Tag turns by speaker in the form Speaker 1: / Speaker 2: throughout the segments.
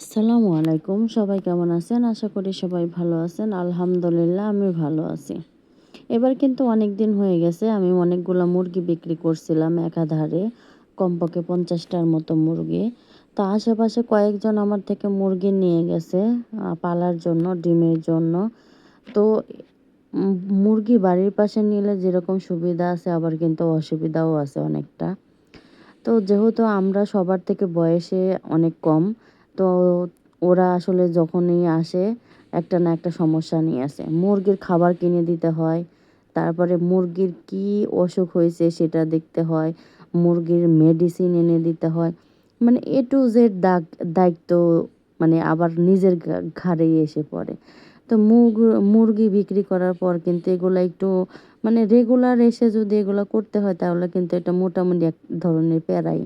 Speaker 1: আসসালামু আলাইকুম। সবাই কেমন আছেন? আশা করি সবাই ভালো আছেন। আলহামদুলিল্লাহ, আমি ভালো আছি। এবার কিন্তু অনেক দিন হয়ে গেছে, আমি অনেকগুলো মুরগি বিক্রি করছিলাম একাধারে, কমপক্ষে পঞ্চাশটার মতো মুরগি। তা আশেপাশে কয়েকজন আমার থেকে মুরগি নিয়ে গেছে পালার জন্য, ডিমের জন্য। তো মুরগি বাড়ির পাশে নিলে যেরকম সুবিধা আছে, আবার কিন্তু অসুবিধাও আছে অনেকটা। তো যেহেতু আমরা সবার থেকে বয়সে অনেক কম তো ওরা আসলে যখনই আসে, একটা না একটা সমস্যা নিয়ে আসে। মুরগির খাবার কিনে দিতে হয়, তারপরে মুরগির কি অসুখ হয়েছে সেটা দেখতে হয়, মুরগির মেডিসিন এনে দিতে হয়। মানে এ টু জেড দাগ, দায়িত্ব মানে আবার নিজের ঘাড়েই এসে পড়ে। তো মুগ, মুরগি বিক্রি করার পর কিন্তু এগুলো একটু মানে রেগুলার এসে যদি এগুলো করতে হয়, তাহলে কিন্তু এটা মোটামুটি এক ধরনের প্যারাই।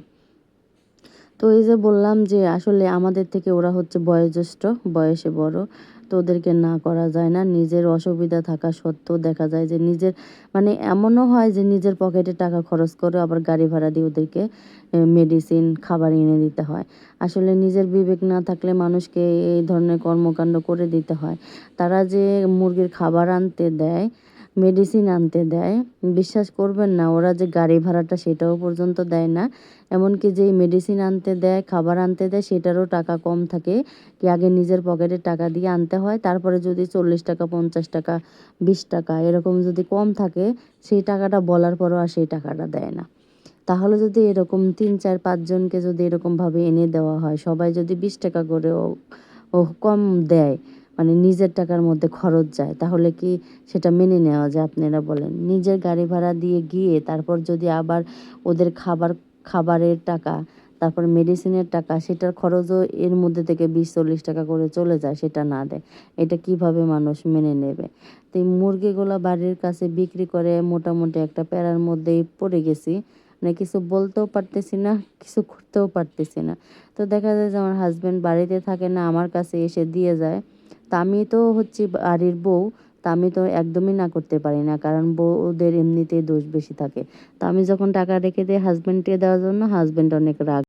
Speaker 1: তো এই যে বললাম যে আসলে আমাদের থেকে ওরা হচ্ছে বয়োজ্যেষ্ঠ, বয়সে বড়, তো ওদেরকে না করা যায় না। নিজের অসুবিধা থাকা সত্ত্বেও দেখা যায় যে নিজের মানে এমনও হয় যে নিজের পকেটে টাকা খরচ করে আবার গাড়ি ভাড়া দিয়ে ওদেরকে মেডিসিন খাবার এনে দিতে হয়। আসলে নিজের বিবেক না থাকলে মানুষকে এই ধরনের কর্মকাণ্ড করে দিতে হয়। তারা যে মুরগির খাবার আনতে দেয় মেডিসিন আনতে দেয়। বিশ্বাস করবেন না, ওরা যে গাড়ি ভাড়াটা সেটাও পর্যন্ত দেয় না। এমনকি যেই মেডিসিন আনতে দেয়, খাবার আনতে দেয়, সেটারও টাকা কম থাকে। কি আগে নিজের পকেটে টাকা দিয়ে আনতে হয়, তারপরে যদি চল্লিশ টাকা, পঞ্চাশ টাকা, বিশ টাকা এরকম যদি কম থাকে, সেই টাকাটা বলার পরও আর সেই টাকাটা দেয় না। তাহলে যদি এরকম তিন, চার পাঁচজনকে যদি এরকমভাবে এনে দেওয়া হয়, সবাই যদি বিশ টাকা করেও ও কম দেয় মানে নিজের টাকার মধ্যে খরচ যায়, তাহলে কি সেটা মেনে নেওয়া যায় আপনারা বলেন? নিজের গাড়ি ভাড়া দিয়ে গিয়ে তারপর যদি আবার ওদের খাবার, খাবারের টাকা, তারপর মেডিসিনের টাকা, সেটার খরচও এর মধ্যে থেকে বিশ চল্লিশ টাকা করে চলে যায়, সেটা না দেয়। এটা কীভাবে মানুষ মেনে নেবে? তো এই মুরগিগুলো বাড়ির কাছে বিক্রি করে মোটামুটি একটা প্যারার মধ্যেই পড়ে গেছি। মানে কিছু বলতেও পারতেছি না, কিছু করতেও পারতেছি না। তো দেখা যায় যে আমার হাজব্যান্ড বাড়িতে থাকে না, আমার কাছে এসে দিয়ে যায়। তা আমি তো হচ্ছে বাড়ির বউ তা আমি তো একদমই না করতে পারি না, কারণ বউদের এমনিতেই দোষ বেশি থাকে। তো আমি যখন টাকা রেখে দিই হাজব্যান্ডকে দেওয়ার জন্য হাজব্যান্ড অনেক রাগ